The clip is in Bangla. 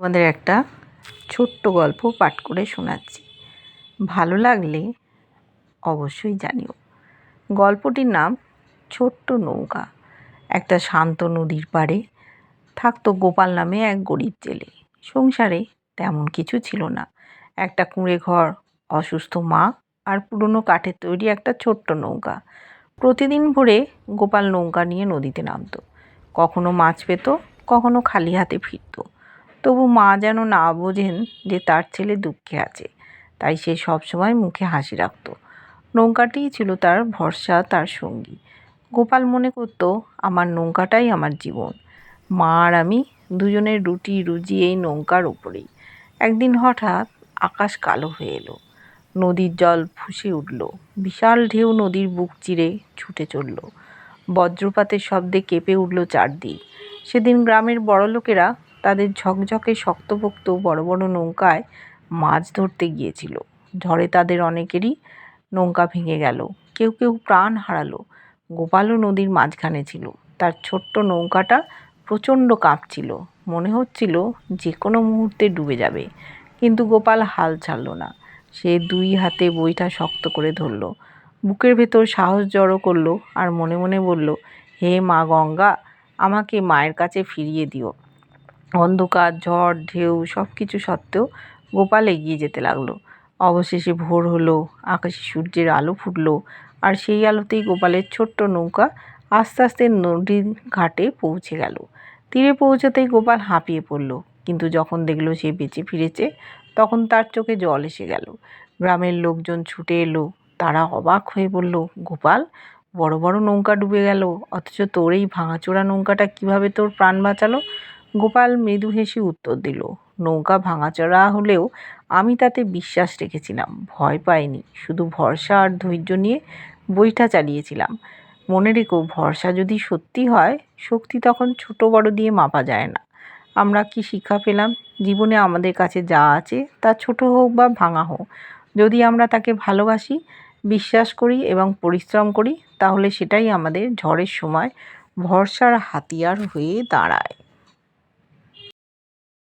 তোমাদের একটা ছোট্ট গল্প পাঠ করে শোনাচ্ছি। ভালো লাগলে অবশ্যই জানিও। গল্পটির নাম ছোট্ট নৌকা। একটা শান্ত নদীর পাড়ে থাকতো গোপাল নামে এক গরিব জেলে। সংসারে তেমন কিছু ছিল না। একটা কুঁড়ে ঘর, অসুস্থ মা আর পুরনো কাঠের তৈরি একটা ছোট্ট নৌকা। প্রতিদিন ভোরে গোপাল নৌকা নিয়ে নদীতে নামতো। কখনো মাছ পেত, কখনো খালি হাতে ফিরতো। তবু মা যেন না বোঝেন যে তার ছেলে দুঃখে আছে। তাই সে সবসময় মুখে হাসি রাখত। নৌকাটিই ছিল তার ভরসা, তার সঙ্গী। গোপাল মনে করতো, আমার নৌকাটাই আমার জীবন। মা আর আমি দুজনের রুটি রুজি এই নৌকার ওপরেই একদিন হঠাৎ আকাশ কালো হয়ে এলো। নদীর জল ফুসে উঠল। বিশাল ঢেউ নদীর বুক চিরে ছুটে চলল। বজ্রপাতের শব্দে কেঁপে উঠল চারদিক। সেদিন গ্রামের বড়লোকেরা তাদের ঝকঝকে শক্তপোক্ত বড় বড় নৌকায় মাছ ধরতে গিয়েছিল। ঝড়ে তাদের অনেকেরই নৌকা ভেঙে গেল। কেউ কেউ প্রাণ হারালো। গোপালও নদীর মাঝখানে ছিল। তার ছোট্ট নৌকাটা প্রচণ্ড কাঁপছিল। মনে হচ্ছিল যে কোনো মুহূর্তে ডুবে যাবে। কিন্তু গোপাল হাল ছাড়ল না। সে দুই হাতে বইটা শক্ত করে ধরল। বুকের ভেতর সাহস জড়ো করল আর মনে মনে বলল, হে মা গঙ্গা, আমাকে মায়ের কাছে ফিরিয়ে দিও। অন্ধকার, ঝড়, ঢেউ সব কিছু সত্ত্বেও গোপাল এগিয়ে যেতে লাগল। অবশেষে ভোর হলো, আকাশে সূর্যের আলো ফুটলো আর সেই আলোতেই গোপালের ছোট্ট নৌকা আস্তে আস্তে নদীর ঘাটে পৌঁছে গেল। তীরে পৌঁছাতেই গোপাল হাঁপিয়ে পড়ল, কিন্তু যখন দেখল সে বেঁচে ফিরেছে, তখন তার চোখে জল এসে গেল। গ্রামের লোকজন ছুটে এলো, তারা অবাক হয়ে বলল, গোপাল, বড় বড় নৌকা ডুবে গেল, অথচ তোর এই ভাঙাচোরা নৌকাটা কীভাবে তোর প্রাণ বাঁচালো? গোপাল মৃদু হেসে উত্তর দিল, নৌকা ভাঙাচড়া হলেও আমি তাতে বিশ্বাস রেখেছিলাম, ভয় পাইনি, শুধু ভরসা আর ধৈর্য নিয়ে বইটা চালিয়েছিলাম। মনে রেখো, ভরসা যদি সত্যি হয়, শক্তি তখন ছোট বড় দিয়ে মাপা যায় না। আমরা কি শিক্ষা পেলাম? জীবনে আমাদের কাছে যা আছে, তা ছোট হোক বা ভাঙা হোক। যদি আমরা তাকে ভালোবাসি, বিশ্বাস করি এবং পরিশ্রম করি, তাহলে সেটাই আমাদের ঝড়ের সময় ভরসার হাতিয়ার হয়ে দাঁড়ায়।